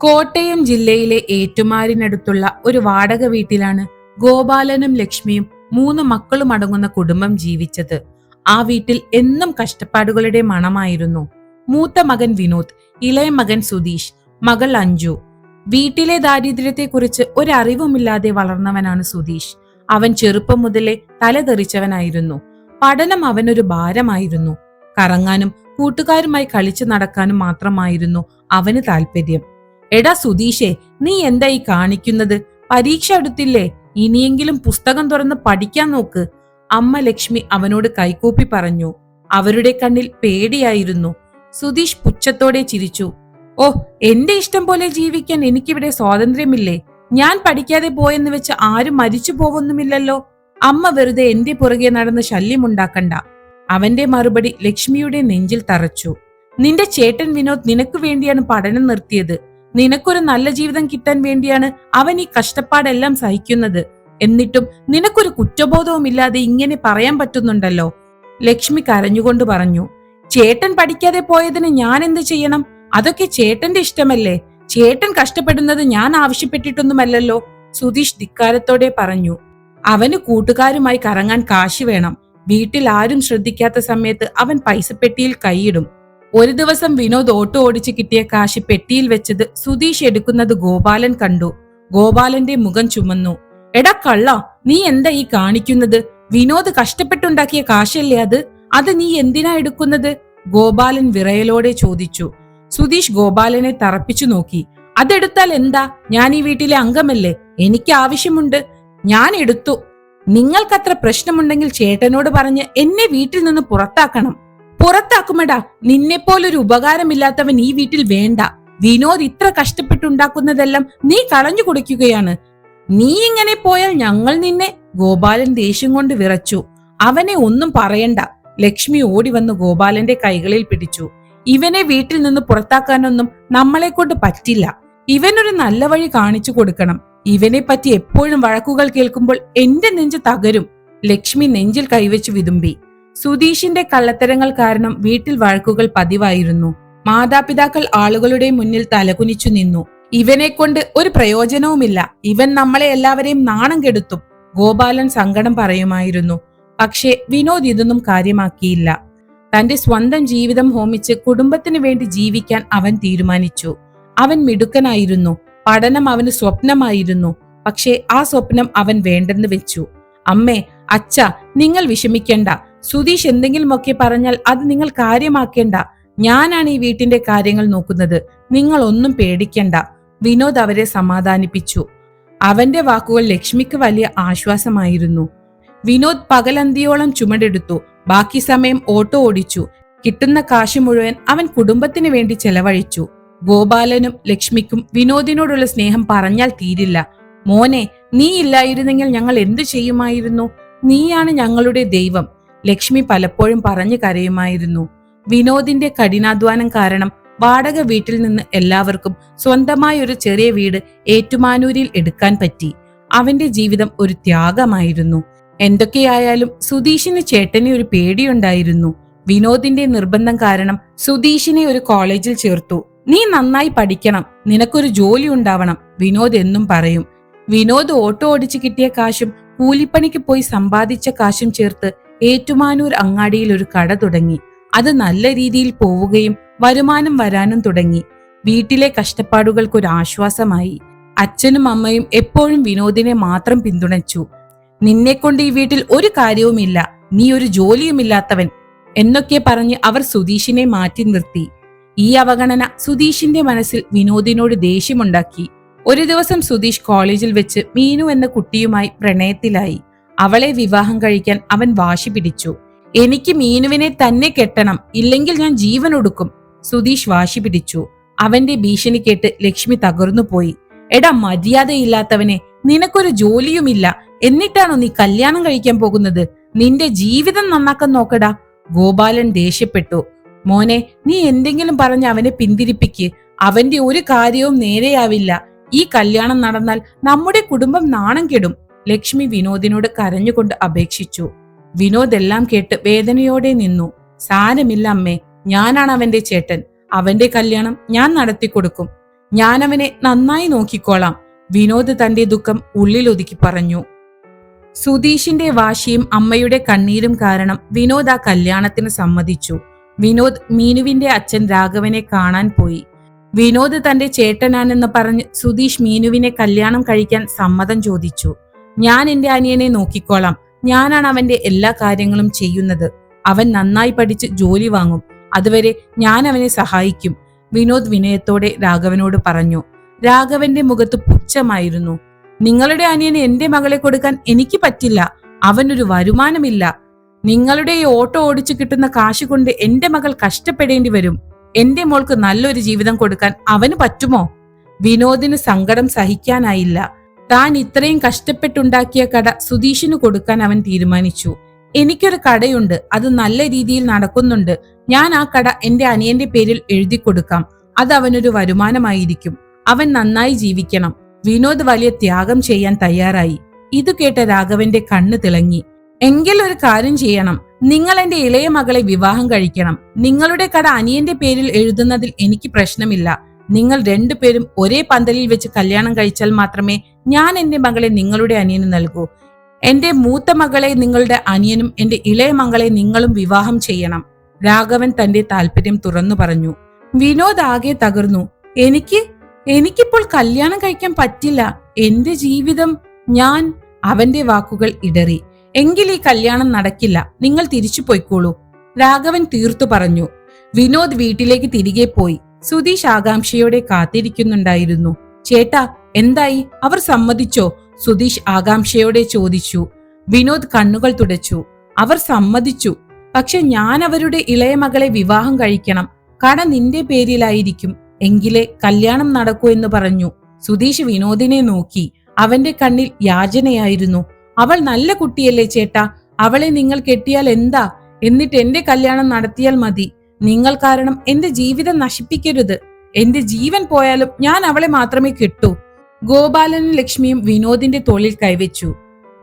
കോട്ടയം ജില്ലയിലെ ഏറ്റുമാരിനടുത്തുള്ള ഒരു വാടക വീട്ടിലാണ് ഗോപാലനും ലക്ഷ്മിയും മൂന്ന് മക്കളും അടങ്ങുന്ന കുടുംബം ജീവിച്ചത്. ആ വീട്ടിൽ എന്നും കഷ്ടപ്പാടുകളുടെ മണമായിരുന്നു. മൂത്ത മകൻ വിനോദ് ഇളയ മകൻ സുധീഷ് മകൾ അഞ്ജു. വീട്ടിലെ ദാരിദ്ര്യത്തെക്കുറിച്ച് ഒരറിവുമില്ലാതെ വളർന്നവനാണ് സുധീഷ്. അവൻ ചെറുപ്പം മുതലേ തലതെറിച്ചവനായിരുന്നു. പഠനം അവനൊരു ഭാരമായിരുന്നു. കറങ്ങാനും കൂട്ടുകാരുമായി കളിച്ചു നടക്കാനും മാത്രമായിരുന്നു അവന് താല്പര്യം എടാ സുധീഷേ നീ എന്തായി കാണിക്കുന്നത്? പരീക്ഷ എടുത്തില്ലേ? ഇനിയെങ്കിലും പുസ്തകം തുറന്ന് പഠിക്കാൻ നോക്ക്. അമ്മ ലക്ഷ്മി അവനോട് കൈകൂപ്പി പറഞ്ഞു. അവരുടെ കണ്ണിൽ പേടിയായിരുന്നു. സുധീഷ് പുച്ഛത്തോടെ ചിരിച്ചു. ഓ എന്റെ ഇഷ്ടം പോലെ ജീവിക്കാൻ എനിക്കിവിടെ സ്വാതന്ത്ര്യമില്ലേ? ഞാൻ പഠിക്കാതെ പോയെന്ന് വെച്ച് ആരും മരിച്ചു പോവൊന്നുമില്ലല്ലോ. അമ്മ വെറുതെ എന്റെ പുറകെ നടന്ന് ശല്യമുണ്ടാക്കണ്ട. അവന്റെ മറുപടി ലക്ഷ്മിയുടെ നെഞ്ചിൽ തറച്ചു. നിന്റെ ചേട്ടൻ വിനോദ് നിനക്ക് വേണ്ടിയാണ് പഠനം നിർത്തിയത്. നിനക്കൊരു നല്ല ജീവിതം കിട്ടാൻ വേണ്ടിയാണ് അവൻ ഈ കഷ്ടപ്പാടെല്ലാം സഹിക്കുന്നത്. എന്നിട്ടും നിനക്കൊരു കുറ്റബോധവുമില്ലാതെ ഇങ്ങനെ പറയാൻ പറ്റുന്നുണ്ടല്ലോ? ലക്ഷ്മി കരഞ്ഞുകൊണ്ട് പറഞ്ഞു ചേട്ടൻ പഠിക്കാതെ പോയതിന് ഞാൻ എന്ത് ചെയ്യണം? അതൊക്കെ ചേട്ടന്റെ ഇഷ്ടമല്ലേ? ചേട്ടൻ കഷ്ടപ്പെടുന്നത് ഞാൻ ആവശ്യപ്പെട്ടിട്ടൊന്നുമല്ലല്ലോ? സുധീഷ് ധിക്കാരത്തോടെ പറഞ്ഞു അവന് കൂട്ടുകാരുമായി കറങ്ങാൻ കാശി വേണം. വീട്ടിൽ ആരും ശ്രദ്ധിക്കാത്ത സമയത്ത് അവൻ പൈസപ്പെട്ടിയിൽ കൈയിടും. ഒരു ദിവസം വിനോദ് ഓട്ടോ ഓടിച്ച് കിട്ടിയ കാശ് പെട്ടിയിൽ വെച്ചത് സുധീഷ് എടുക്കുന്നത് ഗോപാലൻ കണ്ടു. ഗോപാലന്റെ മുഖം ചുമന്നു. എടാ കള്ള നീ എന്താ ഈ കാണിക്കുന്നത്? വിനോദ് കഷ്ടപ്പെട്ടുണ്ടാക്കിയ കാശല്ലേ അത്? അത് നീ എന്തിനാ എടുക്കുന്നത്? ഗോപാലൻ വിറയലോടെ ചോദിച്ചു. സുധീഷ് ഗോപാലനെ തറപ്പിച്ചു നോക്കി. അതെടുത്താൽ എന്താ? ഞാൻ ഈ വീട്ടിലെ അംഗമല്ലേ? എനിക്ക് ആവശ്യമുണ്ട്. ഞാൻ എടുത്തു. നിങ്ങൾക്കത്ര പ്രശ്നമുണ്ടെങ്കിൽ ചേട്ടനോട് പറഞ്ഞ് എന്നെ വീട്ടിൽ നിന്ന് പുറത്താക്കണം. പുറത്താക്കുമടാ. നിന്നെപ്പോലൊരു ഉപകാരമില്ലാത്തവൻ ഈ വീട്ടിൽ വേണ്ട. വിനോദ് ഇത്ര കഷ്ടപ്പെട്ടുണ്ടാക്കുന്നതെല്ലാം നീ കളഞ്ഞു കുടിക്കുകയാണ്. നീ ഇങ്ങനെ പോയാൽ ഞങ്ങൾ നിന്നെ ഗോപാലൻ ദേഷ്യം കൊണ്ട് വിറച്ചു. അവനെ ഒന്നും പറയണ്ട. ലക്ഷ്മി ഓടി വന്ന് ഗോപാലന്റെ കൈകളിൽ പിടിച്ചു. ഇവനെ വീട്ടിൽ നിന്ന് പുറത്താക്കാനൊന്നും നമ്മളെ കൊണ്ട് പറ്റില്ല. ഇവനൊരു നല്ല വഴി കാണിച്ചു കൊടുക്കണം. ഇവനെ പറ്റി എപ്പോഴും വഴക്കുകൾ കേൾക്കുമ്പോൾ എന്റെ നെഞ്ച് തകരും. ലക്ഷ്മി നെഞ്ചിൽ കൈവച്ചു വിതുമ്പി. സുധീഷിന്റെ കള്ളത്തരങ്ങൾ കാരണം വീട്ടിൽ വഴക്കുകൾ പതിവായിരുന്നു. മാതാപിതാക്കൾ ആളുകളുടെ മുന്നിൽ തലകുനിച്ചു നിന്നു. ഇവനെ കൊണ്ട് ഒരു പ്രയോജനവുമില്ല. ഇവൻ നമ്മളെ എല്ലാവരെയും നാണം കെടുത്തും. ഗോപാലൻ സങ്കടം പറയുമായിരുന്നു. പക്ഷേ വിനോദ് ഇതൊന്നും കാര്യമാക്കിയില്ല. തന്റെ സ്വന്തം ജീവിതം ഹോമിച്ച് കുടുംബത്തിന് വേണ്ടി ജീവിക്കാൻ അവൻ തീരുമാനിച്ചു. അവൻ മിടുക്കനായിരുന്നു. പഠനം അവന് സ്വപ്നമായിരുന്നു. പക്ഷേ ആ സ്വപ്നം അവൻ വേണ്ടെന്ന് വെച്ചു. അമ്മേ അച്ഛ നിങ്ങൾ വിഷമിക്കേണ്ട. സുധീഷ് എന്തെങ്കിലുമൊക്കെ പറഞ്ഞാൽ അത് നിങ്ങൾ കാര്യമാക്കേണ്ട. ഞാനാണ് ഈ വീട്ടിന്റെ കാര്യങ്ങൾ നോക്കുന്നത്. നിങ്ങൾ ഒന്നും പേടിക്കണ്ട. വിനോദ് അവരെ സമാധാനിപ്പിച്ചു. അവന്റെ വാക്കുകൾ ലക്ഷ്മിക്ക് വലിയ ആശ്വാസമായിരുന്നു. വിനോദ് പകലന്തിയോളം ചുമടെടുത്തു. ബാക്കി സമയം ഓട്ടോ ഓടിച്ചു. കിട്ടുന്ന കാശ് മുഴുവൻ അവൻ കുടുംബത്തിന് വേണ്ടി ചെലവഴിച്ചു. ഗോപാലനും ലക്ഷ്മിക്കും വിനോദിനോടുള്ള സ്നേഹം പറഞ്ഞാൽ തീരില്ല. മോനെ നീ ഇല്ലായിരുന്നെങ്കിൽ ഞങ്ങൾ എന്തു ചെയ്യുമായിരുന്നു? നീയാണ് ഞങ്ങളുടെ ദൈവം. ലക്ഷ്മി പലപ്പോഴും പറഞ്ഞു കരയുമായിരുന്നു. വിനോദിന്റെ കഠിനാധ്വാനം കാരണം വാടക വീട്ടിൽ നിന്ന് എല്ലാവർക്കും സ്വന്തമായ ഒരു ചെറിയ വീട് ഏറ്റുമാനൂരിൽ എടുക്കാൻ പറ്റി. അവന്റെ ജീവിതം ഒരു ത്യാഗമായിരുന്നു. എന്തൊക്കെയായാലും സുധീഷിന് ചേട്ടനെ ഒരു പേടിയുണ്ടായിരുന്നു. വിനോദിന്റെ നിർബന്ധം കാരണം സുധീഷിനെ ഒരു കോളേജിൽ ചേർത്തു. നീ നന്നായി പഠിക്കണം. നിനക്കൊരു ജോലി ഉണ്ടാവണം വിനോദ് എന്നും പറയും. വിനോദ് ഓട്ടോ ഓടിച്ചു കിട്ടിയ കാശും കൂലിപ്പണിക്ക് പോയി സമ്പാദിച്ച കാശും ചേർത്ത് ഏറ്റുമാനൂർ അങ്ങാടിയിൽ ഒരു കട തുടങ്ങി. അത് നല്ല രീതിയിൽ പോവുകയും വരുമാനം വരാനും തുടങ്ങി. വീട്ടിലെ കഷ്ടപ്പാടുകൾക്ക് ഒരു ആശ്വാസമായി അച്ഛനും അമ്മയും എപ്പോഴും വിനോദിനെ മാത്രം പിന്തുണച്ചു. നിന്നെക്കൊണ്ട് ഈ വീട്ടിൽ ഒരു കാര്യവുമില്ല. നീ ഒരു ജോലിയുമില്ലാത്തവൻ എന്നൊക്കെ പറഞ്ഞ് അവർ സുധീഷിനെ മാറ്റി നിർത്തി. ഈ അവഗണന സുധീഷിന്റെ മനസ്സിൽ വിനോദിനോട് ദേഷ്യമുണ്ടാക്കി. ഒരു ദിവസം സുധീഷ് കോളേജിൽ വെച്ച് മീനു എന്ന കുട്ടിയുമായി പ്രണയത്തിലായി. അവളെ വിവാഹം കഴിക്കാൻ അവൻ വാശി പിടിച്ചു. എനിക്ക് മീനുവിനെ തന്നെ കെട്ടണം ഇല്ലെങ്കിൽ ഞാൻ ജീവൻ ഒടുക്കും സുധീഷ് വാശി പിടിച്ചു. അവന്റെ ഭീഷണി കേട്ട് ലക്ഷ്മി തകർന്നുപോയി എടാ മര്യാദയില്ലാത്തവനെ നിനക്കൊരു ജോലിയുമില്ല. എന്നിട്ടാണോ നീ കല്യാണം കഴിക്കാൻ പോകുന്നത്? നിന്റെ ജീവിതം നന്നാക്കാൻ നോക്കടാ. ഗോപാലൻ ദേഷ്യപ്പെട്ടു. മോനെ നീ എന്തെങ്കിലും പറഞ്ഞ് അവനെ പിന്തിരിപ്പിക്ക്. അവന്റെ ഒരു കാര്യവും നേരെയാവില്ല. ഈ കല്യാണം നടന്നാൽ നമ്മുടെ കുടുംബം നാണം കെടും. ലക്ഷ്മി വിനോദിനോട് കരഞ്ഞുകൊണ്ട് അപേക്ഷിച്ചു. വിനോദ് എല്ലാം കേട്ട് വേദനയോടെ നിന്നു. സാരമില്ല അമ്മേ ഞാനാണ് അവന്റെ ചേട്ടൻ. അവന്റെ കല്യാണം ഞാൻ നടത്തിക്കൊടുക്കും. ഞാൻ അവനെ നന്നായി നോക്കിക്കോളാം വിനോദ് തന്റെ ദുഃഖം ഉള്ളിലൊതുക്കി പറഞ്ഞു. സുധീഷിന്റെ വാശിയും അമ്മയുടെ കണ്ണീരും കാരണം വിനോദ് ആ കല്യാണത്തിന് സമ്മതിച്ചു. വിനോദ് മീനുവിന്റെ അച്ഛൻ രാഘവനെ കാണാൻ പോയി. വിനോദ് തന്റെ ചേട്ടനാണെന്ന് പറഞ്ഞ് സുധീഷ് മീനുവിനെ കല്യാണം കഴിക്കാൻ സമ്മതം ചോദിച്ചു. ഞാൻ എന്റെ അനിയനെ നോക്കിക്കോളാം. ഞാനാണ് അവന്റെ എല്ലാ കാര്യങ്ങളും ചെയ്യുന്നത്. അവൻ നന്നായി പഠിച്ച് ജോലി വാങ്ങും. അതുവരെ ഞാൻ അവനെ സഹായിക്കും. വിനോദ് വിനയത്തോടെ രാഘവനോട് പറഞ്ഞു. രാഘവന്റെ മുഖത്ത് പുച്ഛമായിരുന്നു. നിങ്ങളുടെ അനിയന് എന്റെ മകളെ കൊടുക്കാൻ എനിക്ക് പറ്റില്ല. അവനൊരു വരുമാനമില്ല. നിങ്ങളുടെ ഈ ഓട്ടോ ഓടിച്ചു കിട്ടുന്ന കാശ് കൊണ്ട് എന്റെ മകൾ കഷ്ടപ്പെടേണ്ടി വരും. എന്റെ മോൾക്ക് നല്ലൊരു ജീവിതം കൊടുക്കാൻ അവന് പറ്റുമോ? വിനോദിന് സങ്കടം സഹിക്കാനായില്ല. താൻ ഇത്രയും കഷ്ടപ്പെട്ടുണ്ടാക്കിയ കട സുധീഷിന് കൊടുക്കാൻ അവൻ തീരുമാനിച്ചു. എനിക്കൊരു കടയുണ്ട്. അത് നല്ല രീതിയിൽ നടക്കുന്നുണ്ട്. ഞാൻ ആ കട എന്റെ അനിയന്റെ പേരിൽ എഴുതി കൊടുക്കാം. അത് അവനൊരു വരുമാനമായിരിക്കും. അവൻ നന്നായി ജീവിക്കണം. വിനോദ് വലിയ ത്യാഗം ചെയ്യാൻ തയ്യാറായി. ഇത് കേട്ട രാഘവന്റെ കണ്ണ് തിളങ്ങി. എങ്കിൽ ഒരു കാര്യം ചെയ്യണം. നിങ്ങൾ എന്റെ ഇളയ മകളെ വിവാഹം കഴിക്കണം. നിങ്ങളുടെ കട അനിയന്റെ പേരിൽ എഴുതുന്നതിൽ എനിക്ക് പ്രശ്നമില്ല. നിങ്ങൾ രണ്ടുപേരും ഒരേ പന്തലിൽ വെച്ച് കല്യാണം കഴിച്ചാൽ മാത്രമേ ഞാൻ എന്റെ മകളെ നിങ്ങളുടെ അനിയന് നൽകൂ. എന്റെ മൂത്ത മകളെ നിങ്ങളുടെ അനിയനും എന്റെ ഇളയ മകളെ നിങ്ങളും വിവാഹം ചെയ്യണം. രാഘവൻ തന്റെ താല്പര്യം തുറന്നു പറഞ്ഞു. വിനോദ് ആകെ തകർന്നു. എനിക്ക് എനിക്കിപ്പോൾ കല്യാണം കഴിക്കാൻ പറ്റില്ല. എന്റെ ജീവിതം ഞാൻ അവന്റെ വാക്കുകൾ ഇടറി. എങ്കിൽ ഈ കല്യാണം നടക്കില്ല. നിങ്ങൾ തിരിച്ചു പോയിക്കോളൂ. രാഘവൻ തീർത്തു പറഞ്ഞു. വിനോദ് വീട്ടിലേക്ക് തിരികെ പോയി. സുധീഷ് ആകാംക്ഷയോടെ കാത്തിരിക്കുന്നുണ്ടായിരുന്നു. ചേട്ടാ എന്തായി? അവർ സമ്മതിച്ചോ? സുധീഷ് ആകാംക്ഷയോടെ ചോദിച്ചു. വിനോദ് കണ്ണുകൾ തുടച്ചു. അവർ സമ്മതിച്ചു. പക്ഷെ ഞാൻ അവരുടെ ഇളയ മകളെ വിവാഹം കഴിക്കണം. കട നിന്റെ പേരിലായിരിക്കും. എങ്കിലേ കല്യാണം നടക്കൂ എന്ന് പറഞ്ഞു. സുധീഷ് വിനോദിനെ നോക്കി. അവന്റെ കണ്ണിൽ യാചനയായിരുന്നു. അവൾ നല്ല കുട്ടിയല്ലേ ചേട്ടാ? അവളെ നിങ്ങൾ കെട്ടിയാൽ എന്താ? എന്നിട്ട് എന്റെ കല്യാണം നടത്തിയാൽ മതി. നിങ്ങൾ കാരണം എന്റെ ജീവിതം നശിപ്പിക്കരുത്. എന്റെ ജീവൻ പോയാലും ഞാൻ അവളെ മാത്രമേ കിട്ടൂ. ഗോപാലനും ലക്ഷ്മിയും വിനോദിന്റെ തോളിൽ കൈവച്ചു.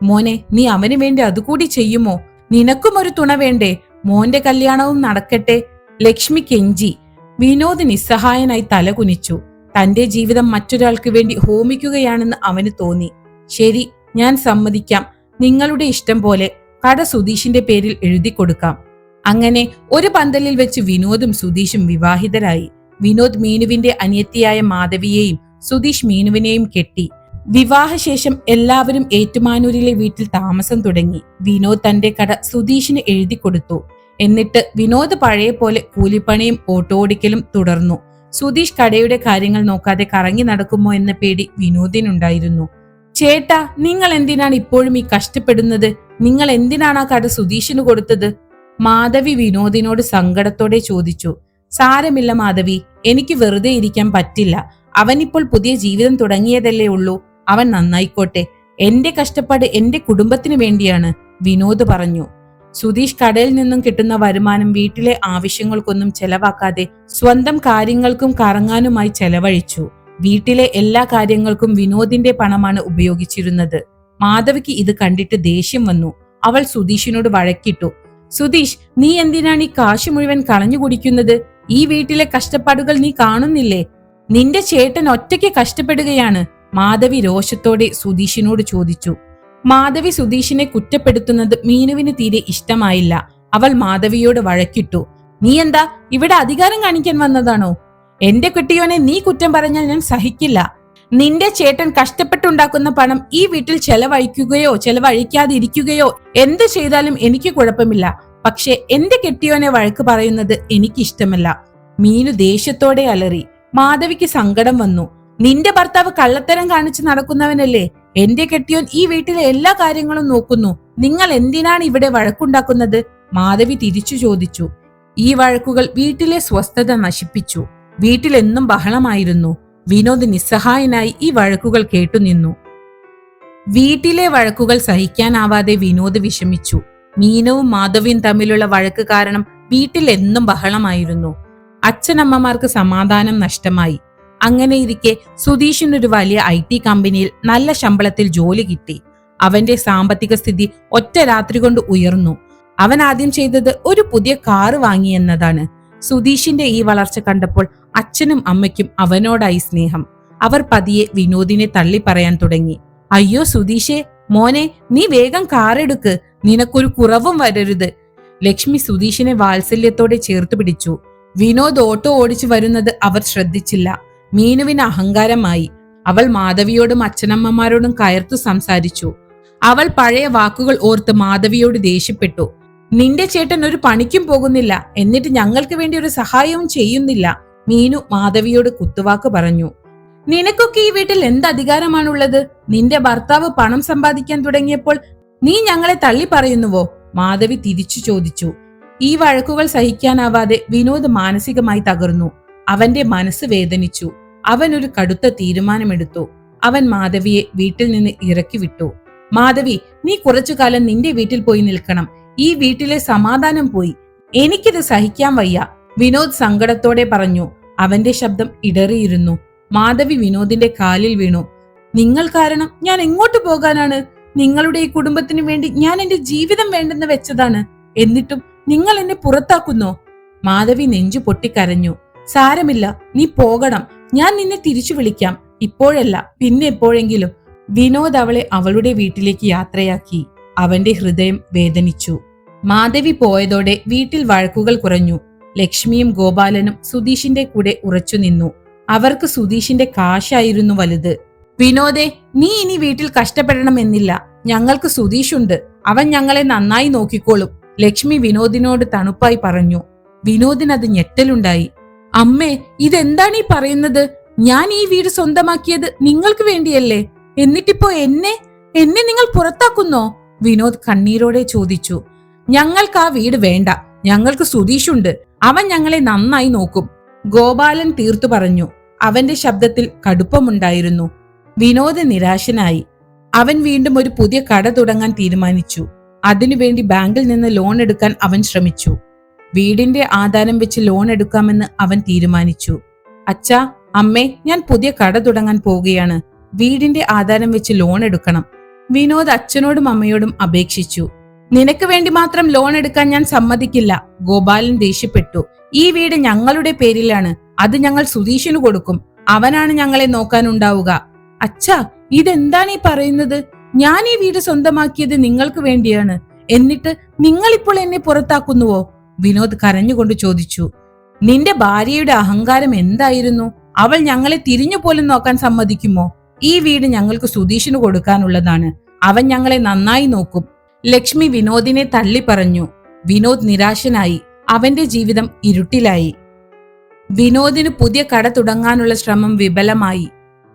മോനെ നീ അവന് വേണ്ടി അതുകൂടി ചെയ്യുമോ? നിനക്കും ഒരു തുണ വേണ്ടേ? മോന്റെ കല്യാണവും നടക്കട്ടെ. ലക്ഷ്മി കെഞ്ചി. വിനോദ് നിസ്സഹായനായി തലകുനിച്ചു. തന്റെ ജീവിതം മറ്റൊരാൾക്ക് വേണ്ടി ഹോമിക്കുകയാണെന്ന് അവന് തോന്നി. ശരി ഞാൻ സമ്മതിക്കാം. നിങ്ങളുടെ ഇഷ്ടം പോലെ കട സുധീഷിന്റെ പേരിൽ എഴുതി കൊടുക്കാം അങ്ങനെ ഒരു പന്തലിൽ വെച്ച് വിനോദും സുധീഷും വിവാഹിതരായി. വിനോദ് മീനുവിന്റെ അനിയത്തിയായ മാധവിയെയും സുധീഷ് മീനുവിനെയും കെട്ടി. വിവാഹശേഷം എല്ലാവരും ഏറ്റുമാനൂരിലെ വീട്ടിൽ താമസം തുടങ്ങി. വിനോദ് തന്റെ കട സുധീഷിന് എഴുതി കൊടുത്തു. എന്നിട്ട് വിനോദ് പഴയ പോലെ കൂലിപ്പണിയും ഓട്ടോ ഓടിക്കലും തുടർന്നു. സുധീഷ് കടയുടെ കാര്യങ്ങൾ നോക്കാതെ കറങ്ങി നടക്കുമോ എന്ന പേടി വിനോദിനുണ്ടായിരുന്നു. ചേട്ടാ നിങ്ങൾ എന്തിനാണ് ഇപ്പോഴും ഈ കഷ്ടപ്പെടുന്നത്? നിങ്ങൾ എന്തിനാണ് ആ കട സുധീഷിന് കൊടുത്തത്? മാധവി വിനോദിനോട് സങ്കടത്തോടെ ചോദിച്ചു സാരമില്ല മാധവി എനിക്ക് വെറുതെ ഇരിക്കാൻ പറ്റില്ല. അവനിപ്പോൾ പുതിയ ജീവിതം തുടങ്ങിയതല്ലേ ഉള്ളൂ. അവൻ നന്നായിക്കോട്ടെ. എന്റെ കഷ്ടപ്പാട് എന്റെ കുടുംബത്തിന് വേണ്ടിയാണ് വിനോദ് പറഞ്ഞു. സുധീഷ് കടയിൽ നിന്നും കിട്ടുന്ന വരുമാനം വീട്ടിലെ ആവശ്യങ്ങൾക്കൊന്നും ചെലവാക്കാതെ സ്വന്തം കാര്യങ്ങൾക്കും കറങ്ങാനുമായി ചെലവഴിച്ചു. വീട്ടിലെ എല്ലാ കാര്യങ്ങൾക്കും വിനോദിന്റെ പണമാണ് ഉപയോഗിച്ചിരുന്നത്. മാധവിക്ക് ഇത് കണ്ടിട്ട് ദേഷ്യം വന്നു. അവൾ സുധീഷിനോട് വഴക്കിട്ടു സുധീഷ് നീ എന്തിനാണ് ഈ കാശ് മുഴുവൻ കളഞ്ഞു കുടിക്കുന്നത്? ഈ വീട്ടിലെ കഷ്ടപ്പാടുകൾ നീ കാണുന്നില്ലേ? നിന്റെ ചേട്ടൻ ഒറ്റയ്ക്ക് കഷ്ടപ്പെടുകയാണ്. മാധവി രോഷത്തോടെ സുതീഷിനോട് ചോദിച്ചു. മാധവി സുതീഷിനെ കുറ്റപ്പെടുത്തുന്നത് മീനുവിന് തീരെ ഇഷ്ടമായില്ല. അവൾ മാധവിയോട് വഴക്കിട്ടു. നീ എന്താ ഇവിടെ അധികാരം കാണിക്കാൻ വന്നതാണോ? എന്റെ കുട്ടിയോനെ നീ കുറ്റം പറഞ്ഞാൽ ഞാൻ സഹിക്കില്ല. നിന്റെ ചേട്ടൻ കഷ്ടപ്പെട്ടുണ്ടാക്കുന്ന പണം ഈ വീട്ടിൽ ചെലവഴിക്കുകയോ ചെലവഴിക്കാതിരിക്കുകയോ എന്ത് ചെയ്താലും എനിക്ക് കുഴപ്പമില്ല. പക്ഷെ എന്റെ കെട്ടിയോനെ വഴക്ക് പറയുന്നത് എനിക്കിഷ്ടമല്ല. മീനു ദേഷ്യത്തോടെ അലറി. മാധവിക്ക് സങ്കടം വന്നു. നിന്റെ ഭർത്താവ് കള്ളത്തരം കാണിച്ച് നടക്കുന്നവനല്ലേ? എന്റെ കെട്ടിയോൻ ഈ വീട്ടിലെ എല്ലാ കാര്യങ്ങളും നോക്കുന്നു. നിങ്ങൾ എന്തിനാണ് ഇവിടെ വഴക്കുണ്ടാക്കുന്നത്? മാധവി തിരിച്ചു ചോദിച്ചു. ഈ വഴക്കുകൾ വീട്ടിലെ സ്വസ്ഥത നശിപ്പിച്ചു. വീട്ടിലെന്നും ബഹളമായിരുന്നു. വിനോദ് നിസ്സഹായനായി ഈ വഴക്കുകൾ കേട്ടുനിന്നു വീട്ടിലെ വഴക്കുകൾ സഹിക്കാനാവാതെ വിനോദ് വിഷമിച്ചു. മീനവും മാധവിയും തമ്മിലുള്ള വഴക്ക് കാരണം വീട്ടിൽ എന്നും ബഹളമായിരുന്നു. അച്ഛനമ്മമാർക്ക് സമാധാനം നഷ്ടമായി. അങ്ങനെ ഇരിക്കെ സുധീഷിനൊരു വലിയ ഐ ടി കമ്പനിയിൽ നല്ല ശമ്പളത്തിൽ ജോലി കിട്ടി. അവന്റെ സാമ്പത്തിക സ്ഥിതി ഒറ്റ രാത്രി കൊണ്ട് ഉയർന്നു. അവൻ ആദ്യം ചെയ്തത് ഒരു പുതിയ കാറ് വാങ്ങി എന്നതാണ്. സുധീഷിന്റെ ഈ വളർച്ച കണ്ടപ്പോൾ അച്ഛനും അമ്മയ്ക്കും അവനോടായി സ്നേഹം. അവർ പതിയെ വിനോദിനെ തള്ളി പറയാൻ തുടങ്ങി. അയ്യോ സുധീഷേ മോനെ നീ വേഗം കാറെടുക്ക്. നിനക്കൊരു കുറവും വരരുത്. ലക്ഷ്മി സുധീഷിനെ വാത്സല്യത്തോടെ ചേർത്ത് പിടിച്ചു. വിനോദ് ഓട്ടോ ഓടിച്ചു വരുന്നത് അവർ ശ്രദ്ധിച്ചില്ല. മീനുവിന് അഹങ്കാരമായി. അവൾ മാധവിയോടും അച്ഛനമ്മമാരോടും കയർത്തു സംസാരിച്ചു. അവൾ പഴയ വാക്കുകൾ ഓർത്ത് മാധവിയോട് ദേഷ്യപ്പെട്ടു. നിന്റെ ചേട്ടൻ ഒരു പണിക്കും പോകുന്നില്ല. എന്നിട്ട് ഞങ്ങൾക്ക് വേണ്ടി ഒരു സഹായവും ചെയ്യുന്നില്ല. മീനു മാധവിയോട് കുത്തുവാക്ക് പറഞ്ഞു. നിനക്കൊക്കെ ഈ വീട്ടിൽ എന്ത് അധികാരമാണുള്ളത്? നിന്റെ ഭർത്താവ് പണം സമ്പാദിക്കാൻ തുടങ്ങിയപ്പോൾ നീ ഞങ്ങളെ തള്ളി പറയുന്നുവോ? മാധവി തിരിച്ചു ചോദിച്ചു. ഈ വഴക്കുകൾ സഹിക്കാനാവാതെ വിനോദ് മാനസികമായി തകർന്നു. അവന്റെ മനസ്സ് വേദനിച്ചു. അവൻ ഒരു കടുത്ത തീരുമാനമെടുത്തു. അവൻ മാധവിയെ വീട്ടിൽ നിന്ന് ഇറക്കി വിട്ടു മാധവി നീ കുറച്ചു കാലം നിന്റെ വീട്ടിൽ പോയി നിൽക്കണം. ഈ വീട്ടിലെ സമാധാനം പോയി. എനിക്കിത് സഹിക്കാൻ വയ്യ. വിനോദ് സങ്കടത്തോടെ പറഞ്ഞു. അവന്റെ ശബ്ദം ഇടറിയിരുന്നു. മാധവി വിനോദിന്റെ കാലിൽ വീണു. നിങ്ങൾ കാരണം ഞാൻ എങ്ങോട്ട് പോകാനാണ്? നിങ്ങളുടെ ഈ കുടുംബത്തിന് വേണ്ടി ഞാൻ എന്റെ ജീവിതം വേണ്ടെന്ന് വെച്ചതാണ്. എന്നിട്ടും നിങ്ങൾ എന്നെ പുറത്താക്കുന്നോ? മാധവി നെഞ്ചു പൊട്ടിക്കരഞ്ഞു. സാരമില്ല നീ പോകണം. ഞാൻ നിന്നെ തിരിച്ചു വിളിക്കാം. ഇപ്പോഴല്ല പിന്നെ എപ്പോഴെങ്കിലും. വിനോദ് അവളെ അവളുടെ വീട്ടിലേക്ക് യാത്രയാക്കി. അവന്റെ ഹൃദയം വേദനിച്ചു. മാധവി പോയതോടെ വീട്ടിൽ വഴക്കുകൾ കുറഞ്ഞു. ലക്ഷ്മിയും ഗോപാലനും സുധീഷിന്റെ കൂടെ ഉറച്ചു നിന്നു. അവർക്ക് സുധീഷിന്റെ കാശായിരുന്നു വലുത്. വിനോദെ നീ ഇനി വീട്ടിൽ കഷ്ടപ്പെടണമെന്നില്ല. ഞങ്ങൾക്ക് സുധീഷുണ്ട്. അവൻ ഞങ്ങളെ നന്നായി നോക്കിക്കോളും. ലക്ഷ്മി വിനോദിനോട് തണുപ്പായി പറഞ്ഞു. വിനോദിന് അത് ഞെട്ടലുണ്ടായി. അമ്മേ ഇതെന്താണ് ഈ പറയുന്നത്? ഞാൻ ഈ വീട് സ്വന്തമാക്കിയത് നിങ്ങൾക്ക് വേണ്ടിയല്ലേ? എന്നിട്ടിപ്പോ എന്നെ? എന്നെ നിങ്ങൾ പുറത്താക്കുന്നോ? വിനോദ് കണ്ണീരോടെ ചോദിച്ചു. ഞങ്ങൾക്ക് ആ വീട് വേണ്ട. ഞങ്ങൾക്ക് സുതീഷുണ്ട് അവൻ ഞങ്ങളെ നന്നായി നോക്കും. ഗോപാലൻ തീർത്തു പറഞ്ഞു. അവന്റെ ശബ്ദത്തിൽ കടുപ്പമുണ്ടായിരുന്നു. വിനോദ് നിരാശനായി. അവൻ വീണ്ടും ഒരു പുതിയ കട തുടങ്ങാൻ തീരുമാനിച്ചു. അതിനുവേണ്ടി ബാങ്കിൽ നിന്ന് ലോൺ എടുക്കാൻ അവൻ ശ്രമിച്ചു. വീടിന്റെ ആധാരം വെച്ച് ലോൺ എടുക്കാമെന്ന് അവൻ തീരുമാനിച്ചു. അച്ഛാ അമ്മേ ഞാൻ പുതിയ കട തുടങ്ങാൻ പോവുകയാണ്. വീടിന്റെ ആധാരം വെച്ച് ലോൺ എടുക്കണം. വിനോദ് അച്ഛനോടും അമ്മയോടും അപേക്ഷിച്ചു. നിനക്ക് വേണ്ടി മാത്രം ലോൺ എടുക്കാൻ ഞാൻ സമ്മതിക്കില്ല. ഗോപാലൻ ദേഷ്യപ്പെട്ടു. ഈ വീട് ഞങ്ങളുടെ പേരിലാണ്. അത് ഞങ്ങൾ സുധീഷിനു കൊടുക്കും. അവനാണ് ഞങ്ങളെ നോക്കാനുണ്ടാവുക. അച്ഛാ ഇതെന്താണ് ഈ പറയുന്നത്? ഞാൻ ഈ വീട് സ്വന്തമാക്കിയത് നിങ്ങൾക്ക് വേണ്ടിയാണ്. എന്നിട്ട് നിങ്ങൾ ഇപ്പോൾ എന്നെ പുറത്താക്കുന്നുവോ? വിനോദ് കരഞ്ഞുകൊണ്ട് ചോദിച്ചു. നിന്റെ ഭാര്യയുടെ അഹങ്കാരം എന്തായിരുന്നു? അവൾ ഞങ്ങളെ തിരിഞ്ഞു പോലും നോക്കാൻ സമ്മതിക്കുമോ? ഈ വീട് ഞങ്ങൾക്ക് സുധീഷിന് കൊടുക്കാനുള്ളതാണ്. അവൻ ഞങ്ങളെ നന്നായി നോക്കും. ലക്ഷ്മി വിനോദിനെ തള്ളി പറഞ്ഞു. വിനോദ് നിരാശനായി. അവന്റെ ജീവിതം ഇരുട്ടിലായി. വിനോദിന് പുതിയ കട തുടങ്ങാനുള്ള ശ്രമം വിഫലമായി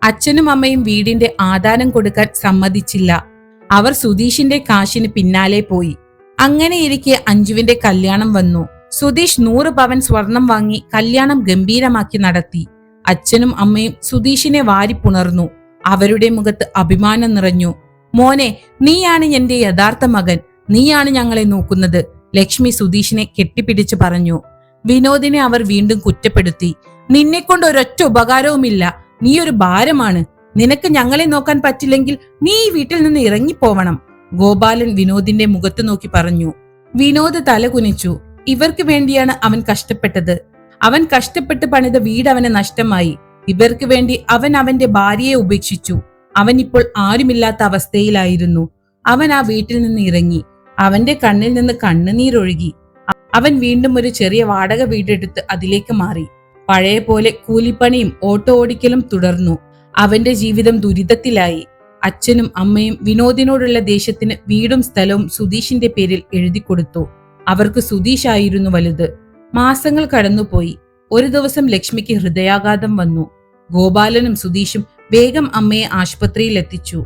അച്ഛനും അമ്മയും വീടിന്റെ ആധാരം കൊടുക്കാൻ സമ്മതിച്ചില്ല. അവർ സുധീഷിന്റെ കാശിന് പിന്നാലെ പോയി. അങ്ങനെയിരിക്കെ അഞ്ജുവിന്റെ കല്യാണം വന്നു. സുധീഷ് നൂറ് പവൻ സ്വർണം വാങ്ങി കല്യാണം ഗംഭീരമാക്കി നടത്തി. അച്ഛനും അമ്മയും സുധീഷിനെ വാരിപ്പുണർന്നു. അവരുടെ മുഖത്ത് അഭിമാനം നിറഞ്ഞു. മോനെ നീയാണ് എന്റെ യഥാർത്ഥ മകൻ. നീയാണ് ഞങ്ങളെ നോക്കുന്നത്. ലക്ഷ്മി സുധീഷിനെ കെട്ടിപ്പിടിച്ചു പറഞ്ഞു. വിനോദിനെ അവർ വീണ്ടും കുറ്റപ്പെടുത്തി. നിന്നെക്കൊണ്ട് ഒരൊറ്റ ഉപകാരവുമില്ല. നീ ഒരു ഭാരമാണ്. നിനക്ക് ഞങ്ങളെ നോക്കാൻ പറ്റില്ലെങ്കിൽ നീ ഈ വീട്ടിൽ നിന്ന് ഇറങ്ങിപ്പോവണം. ഗോപാലൻ വിനോദിന്റെ മുഖത്ത് നോക്കി പറഞ്ഞു. വിനോദ് തല കുനിച്ചു ഇവർക്ക് വേണ്ടിയാണ് അവൻ കഷ്ടപ്പെട്ടത്. അവൻ കഷ്ടപ്പെട്ട് പണിത വീട് അവന് നഷ്ടമായി. ഇവർക്ക് വേണ്ടി അവൻ അവന്റെ ഭാര്യയെ ഉപേക്ഷിച്ചു. അവൻ ഇപ്പോൾ ആരുമില്ലാത്ത അവസ്ഥയിലായിരുന്നു. അവൻ ആ വീട്ടിൽ നിന്ന് ഇറങ്ങി. അവന്റെ കണ്ണിൽ നിന്ന് കണ്ണുനീരൊഴുകി. അവൻ വീണ്ടും ഒരു ചെറിയ വാടക വീടെടുത്ത് അതിലേക്ക് മാറി. പഴയ പോലെ കൂലിപ്പണിയും ഓട്ടോ ഓടിക്കലും തുടർന്നു. അവന്റെ ജീവിതം ദുരിതത്തിലായി. അച്ഛനും അമ്മയും വിനോദിനോടുള്ള ദേഷ്യത്തിന് വീടും സ്ഥലവും സുധീഷിന്റെ പേരിൽ എഴുതി കൊടുത്തു. അവർക്ക് സുധീഷ് ആയിരുന്നു വലുത്. മാസങ്ങൾ കടന്നുപോയി. ഒരു ദിവസം ലക്ഷ്മിക്ക് ഹൃദയാഘാതം വന്നു. ഗോപാലനും സുധീഷും വേഗം അമ്മയെ ആശുപത്രിയിൽ എത്തിച്ചു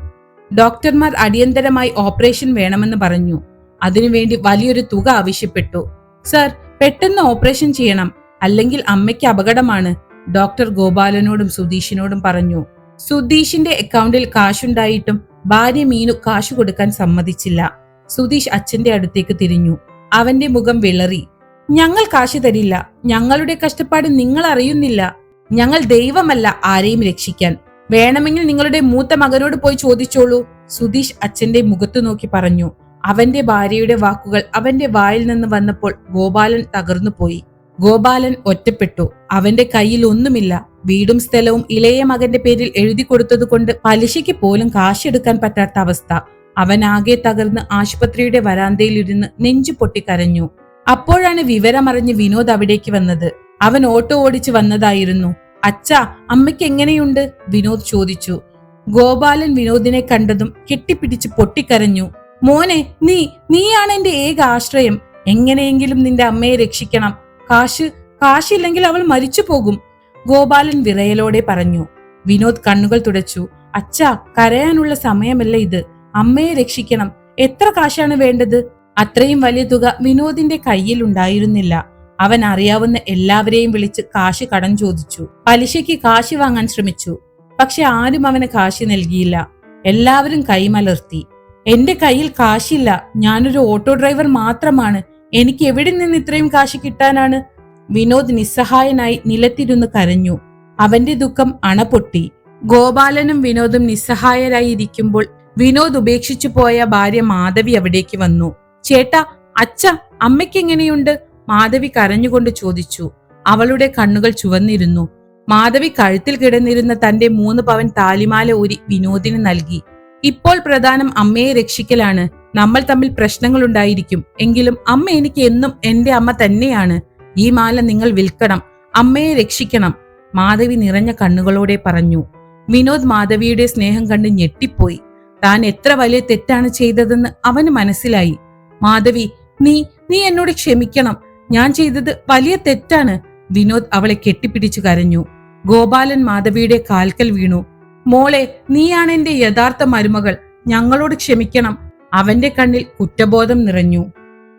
ഡോക്ടർമാർ അടിയന്തരമായി ഓപ്പറേഷൻ വേണമെന്ന് പറഞ്ഞു. അതിനുവേണ്ടി വലിയൊരു തുക ആവശ്യപ്പെട്ടു. സർ പെട്ടെന്ന് ഓപ്പറേഷൻ ചെയ്യണം. അല്ലെങ്കിൽ അമ്മയ്ക്ക് അപകടമാണ് ഡോക്ടർ ഗോപാലനോടും സുധീഷിനോടും പറഞ്ഞു. സുധീഷിന്റെ അക്കൗണ്ടിൽ കാശുണ്ടായിട്ടും ഭാര്യ മീനു കാശു കൊടുക്കാൻ സമ്മതിച്ചില്ല. സുധീഷ് അച്ഛന്റെ അടുത്തേക്ക് തിരിഞ്ഞു. അവന്റെ മുഖം വിളറി. ഞങ്ങൾ കാശ് തരില്ല. ഞങ്ങളുടെ കഷ്ടപ്പാട് നിങ്ങൾ അറിയുന്നില്ല. ഞങ്ങൾ ദൈവമല്ല ആരെയും രക്ഷിക്കാൻ. വേണമെങ്കിൽ നിങ്ങളുടെ മൂത്ത മകനോട് പോയി ചോദിച്ചോളൂ. സുധീഷ് അച്ഛന്റെ മുഖത്തു നോക്കി പറഞ്ഞു. അവന്റെ ഭാര്യയുടെ വാക്കുകൾ അവന്റെ വായിൽ നിന്ന് വന്നപ്പോൾ ഗോപാലൻ തകർന്നുപോയി ഗോപാലൻ ഒറ്റപ്പെട്ടു. അവന്റെ കയ്യിൽ ഒന്നുമില്ല. വീടും സ്ഥലവും ഇളയ മകന്റെ പേരിൽ എഴുതി കൊടുത്തതുകൊണ്ട് പലിശയ്ക്ക് പോലും കാശെടുക്കാൻ പറ്റാത്ത അവസ്ഥ. അവൻ ആകെ തകർന്ന് ആശുപത്രിയുടെ വരാന്തയിലിരുന്ന് നെഞ്ചു പൊട്ടിക്കരഞ്ഞു അപ്പോഴാണ് വിവരമറിഞ്ഞ് വിനോദ് അവിടേക്ക് വന്നത്. അവൻ ഓട്ടോ ഓടിച്ചു വന്നതായിരുന്നു. അച്ഛാ അമ്മയ്ക്ക് എങ്ങനെയുണ്ട്? വിനോദ് ചോദിച്ചു. ഗോപാലൻ വിനോദിനെ കണ്ടതും കെട്ടിപ്പിടിച്ച് പൊട്ടിക്കരഞ്ഞു. മോനെ നീ നീയാണ് എന്റെ ഏക ആശ്രയം. എങ്ങനെയെങ്കിലും നിന്റെ അമ്മയെ രക്ഷിക്കണം. കാശ് കാശില്ലെങ്കിൽ അവൾ മരിച്ചു പോകും. ഗോപാലൻ വിറയലോടെ പറഞ്ഞു. വിനോദ് കണ്ണുകൾ തുടച്ചു. അച്ഛാ കരയാനുള്ള സമയമല്ല ഇത്. അമ്മയെ രക്ഷിക്കണം. എത്ര കാശാണ് വേണ്ടത്? അത്രയും വലിയ തുക വിനോദിന്റെ കയ്യിൽ ഉണ്ടായിരുന്നില്ല. അവൻ അറിയാവുന്ന എല്ലാവരെയും വിളിച്ച് കാശ് കടം ചോദിച്ചു. പലിശയ്ക്ക് കാശ് വാങ്ങാൻ ശ്രമിച്ചു. പക്ഷെ ആരും അവന് കാശ് നൽകിയില്ല. എല്ലാവരും കൈമലർത്തി. എന്റെ കയ്യിൽ കാശില്ല ഞാനൊരു ഓട്ടോ ഡ്രൈവർ മാത്രമാണ്. എനിക്ക് എവിടെ നിന്ന് ഇത്രയും കാശ് കിട്ടാനാണ്? വിനോദ് നിസ്സഹായനായി നിലത്തിരുന്ന് കരഞ്ഞു. അവന്റെ ദുഃഖം അണപൊട്ടി. ഗോപാലനും വിനോദും നിസ്സഹായരായി ഇരിക്കുമ്പോൾ വിനോദ് ഉപേക്ഷിച്ചു പോയ ഭാര്യ മാധവി അവിടേക്ക് വന്നു. ചേട്ടാ അച്ഛ അമ്മയ്ക്ക് എങ്ങനെയുണ്ട്? മാധവി കരഞ്ഞുകൊണ്ട് ചോദിച്ചു അവളുടെ കണ്ണുകൾ ചുവന്നിരുന്നു. മാധവി കഴുത്തിൽ കിടന്നിരുന്ന തന്റെ മൂന്ന് പവൻ താലിമാല ഊരി വിനോദിന് നൽകി. ഇപ്പോൾ പ്രധാനം അമ്മയെ രക്ഷിക്കലാണ്. നമ്മൾ തമ്മിൽ പ്രശ്നങ്ങൾ ഉണ്ടായിരിക്കും എങ്കിലും അമ്മ എനിക്ക് എന്നും എന്റെ അമ്മ തന്നെയാണ്. ഈ മാല നിങ്ങൾ വിൽക്കണം. അമ്മയെ രക്ഷിക്കണം. മാധവി നിറഞ്ഞ കണ്ണുകളോടെ പറഞ്ഞു. വിനോദ് മാധവിയുടെ സ്നേഹം കണ്ട് ഞെട്ടിപ്പോയി. താൻ എത്ര വലിയ തെറ്റാണ് ചെയ്തതെന്ന് അവന് മനസ്സിലായി. മാധവി നീ നീ എന്നോട് ക്ഷമിക്കണം. ഞാൻ ചെയ്തത് വലിയ തെറ്റാണ്. വിനോദ് അവളെ കെട്ടിപ്പിടിച്ചു കരഞ്ഞു. ഗോപാലൻ മാധവിയുടെ കാൽക്കൽ വീണു. മോളെ നീയാണ് എന്റെ യഥാർത്ഥ മരുമകൾ. ഞങ്ങളോട് ക്ഷമിക്കണം. അവന്റെ കണ്ണിൽ കുറ്റബോധം നിറഞ്ഞു.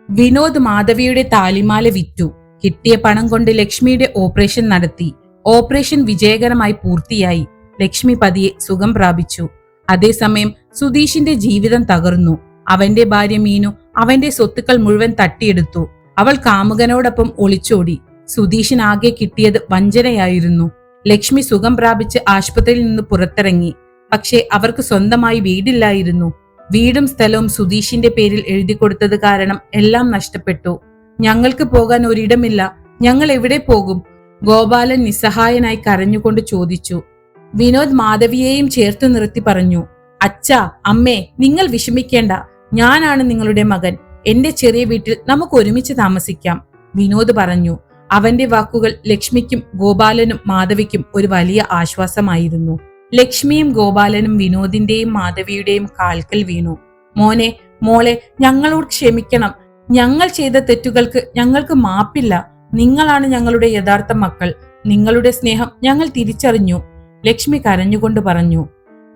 വിനോദ് മാധവിയുടെ താലിമാല വിറ്റു. കിട്ടിയ പണം കൊണ്ട് ലക്ഷ്മിയുടെ ഓപ്പറേഷൻ നടത്തി. ഓപ്പറേഷൻ വിജയകരമായി പൂർത്തിയായി. ലക്ഷ്മി പതിയെ സുഖം പ്രാപിച്ചു. അതേസമയം സുധീഷിന്റെ ജീവിതം തകർന്നു. അവന്റെ ഭാര്യ മീനു അവന്റെ സ്വത്തുക്കൾ മുഴുവൻ തട്ടിയെടുത്തു. അവൾ കാമുകനോടൊപ്പം ഒളിച്ചോടി. സുധീഷിനാകെ കിട്ടിയത് വഞ്ചനയായിരുന്നു. ലക്ഷ്മി സുഖം പ്രാപിച്ച് ആശുപത്രിയിൽ നിന്ന് പുറത്തിറങ്ങി. പക്ഷേ അവർക്ക് സ്വന്തമായി വീടില്ലായിരുന്നു. വീടും സ്ഥലവും സുധീഷിന്റെ പേരിൽ എഴുതി കൊടുത്തത് കാരണം എല്ലാം നഷ്ടപ്പെട്ടു. ഞങ്ങൾക്ക് പോകാൻ ഒരിടമില്ല. ഞങ്ങൾ എവിടെ പോകും? ഗോപാലൻ നിസ്സഹായനായി കരഞ്ഞുകൊണ്ട് ചോദിച്ചു. വിനോദ് മാധവിയെയും ചേർത്ത് നിർത്തി പറഞ്ഞു. അച്ഛ അമ്മേ നിങ്ങൾ വിഷമിക്കേണ്ട. ഞാനാണ് നിങ്ങളുടെ മകൻ. എന്റെ ചെറിയ വീട്ടിൽ നമുക്ക് ഒരുമിച്ച് താമസിക്കാം. വിനോദ് പറഞ്ഞു. അവന്റെ വാക്കുകൾ ലക്ഷ്മിക്കും ഗോപാലനും മാധവിക്കും ഒരു വലിയ ആശ്വാസമായിരുന്നു. ലക്ഷ്മിയും ഗോപാലനും വിനോദിന്റെയും മാധവിയുടെയും കാൽക്കൽ വീണു. മോനെ മോളെ ഞങ്ങളോട് ക്ഷമിക്കണം. ഞങ്ങൾ ചെയ്ത തെറ്റുകൾക്ക് ഞങ്ങൾക്ക് മാപ്പില്ല. നിങ്ങളാണ് ഞങ്ങളുടെ യഥാർത്ഥ മക്കൾ. നിങ്ങളുടെ സ്നേഹം ഞങ്ങൾ തിരിച്ചറിഞ്ഞു. ലക്ഷ്മി കരഞ്ഞുകൊണ്ട് പറഞ്ഞു.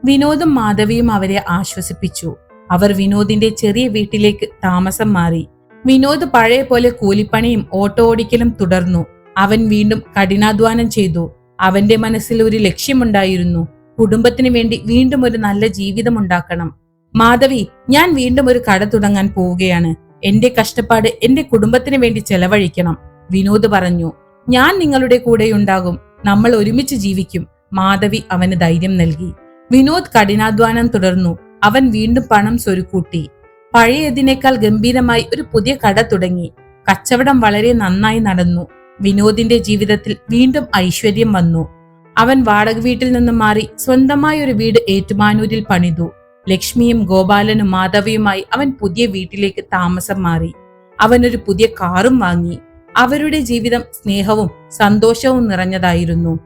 വിനോദും മാധവിയും അവരെ ആശ്വസിപ്പിച്ചു. അവർ വിനോദിന്റെ ചെറിയ വീട്ടിലേക്ക് താമസം മാറി. വിനോദ് പഴയ പോലെ കൂലിപ്പണിയും ഓട്ടോ ഓടിക്കലും തുടർന്നു. അവൻ വീണ്ടും കഠിനാധ്വാനം ചെയ്തു. അവന്റെ മനസ്സിൽ ഒരു ലക്ഷ്യമുണ്ടായിരുന്നു. കുടുംബത്തിന് വേണ്ടി വീണ്ടും ഒരു നല്ല ജീവിതം ഉണ്ടാക്കണം. മാധവി ഞാൻ വീണ്ടും ഒരു കട തുടങ്ങാൻ പോവുകയാണ്. എന്റെ കഷ്ടപ്പാട് എന്റെ കുടുംബത്തിന് വേണ്ടി ചെലവഴിക്കണം. വിനോദ് പറഞ്ഞു ഞാൻ നിങ്ങളുടെ കൂടെയുണ്ടാകും. നമ്മൾ ഒരുമിച്ച് ജീവിക്കും. മാധവി അവന് ധൈര്യം നൽകി. വിനോദ് കഠിനാധ്വാനം തുടർന്നു. അവൻ വീണ്ടും പണം സ്വരുക്കൂട്ടി. പഴയതിനേക്കാൾ ഗംഭീരമായി ഒരു പുതിയ കട തുടങ്ങി. കച്ചവടം വളരെ നന്നായി നടന്നു. വിനോദിന്റെ ജീവിതത്തിൽ വീണ്ടും ഐശ്വര്യം വന്നു. അവൻ വാടക വീട്ടിൽ നിന്ന് മാറി സ്വന്തമായ ഒരു വീട് ഏറ്റുമാനൂരിൽ പണിതു. ലക്ഷ്മിയും ഗോപാലനും മാധവിയുമായി അവൻ പുതിയ വീട്ടിലേക്ക് താമസം മാറി. അവൻ ഒരു പുതിയ കാറും വാങ്ങി. അവരുടെ ജീവിതം സ്നേഹവും സന്തോഷവും നിറഞ്ഞതായിരുന്നു.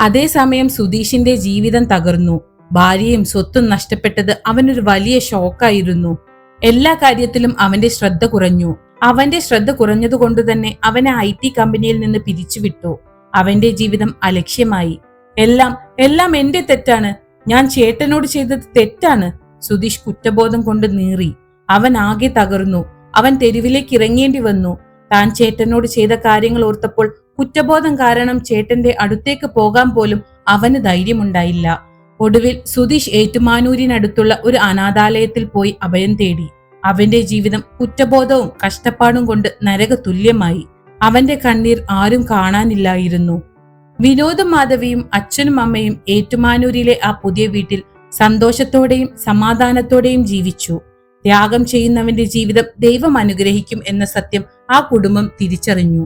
അതേസമയം സുധീഷിന്റെ ജീവിതം തകർന്നു. ഭാര്യയും സ്വത്തും നഷ്ടപ്പെട്ടത് അവനൊരു വലിയ ഷോക്കായിരുന്നു. എല്ലാ കാര്യത്തിലും അവന്റെ ശ്രദ്ധ കുറഞ്ഞു. അവന്റെ ശ്രദ്ധ കുറഞ്ഞതുകൊണ്ട് തന്നെ അവനെ ഐ ടി കമ്പനിയിൽ നിന്ന് പിരിച്ചുവിട്ടു. അവന്റെ ജീവിതം അലക്ഷ്യമായി. എല്ലാം എല്ലാം എന്റെ തെറ്റാണ്. ഞാൻ ചേട്ടനോട് ചെയ്തത് തെറ്റാണ്. സുധീഷ് കുറ്റബോധം കൊണ്ട് നീറി. അവൻ ആകെ തകർന്നു. അവൻ തെരുവിലേക്ക് ഇറങ്ങേണ്ടി വന്നു. താൻ ചേട്ടനോട് ചെയ്ത കാര്യങ്ങൾ ഓർത്തപ്പോൾ കുറ്റബോധം കാരണം ചേട്ടന്റെ അടുത്തേക്ക് പോകാൻ പോലും അവന് ധൈര്യമുണ്ടായില്ല. ഒടുവിൽ സുധീഷ് ഏറ്റുമാനൂരിനടുത്തുള്ള ഒരു അനാഥാലയത്തിൽ പോയി അഭയം തേടി. അവന്റെ ജീവിതം കുറ്റബോധവും കഷ്ടപ്പാടും കൊണ്ട് നരക തുല്യമായി. അവന്റെ കണ്ണീർ ആരും കാണാനില്ലായിരുന്നു. വിനോദം മാധവിയും അച്ഛനും അമ്മയും ഏറ്റുമാനൂരിലെ ആ പുതിയ വീട്ടിൽ സന്തോഷത്തോടെയും സമാധാനത്തോടെയും ജീവിച്ചു. ത്യാഗം ചെയ്യുന്നവന്റെ ജീവിതം ദൈവം അനുഗ്രഹിക്കും എന്ന സത്യം ആ കുടുംബം തിരിച്ചറിഞ്ഞു.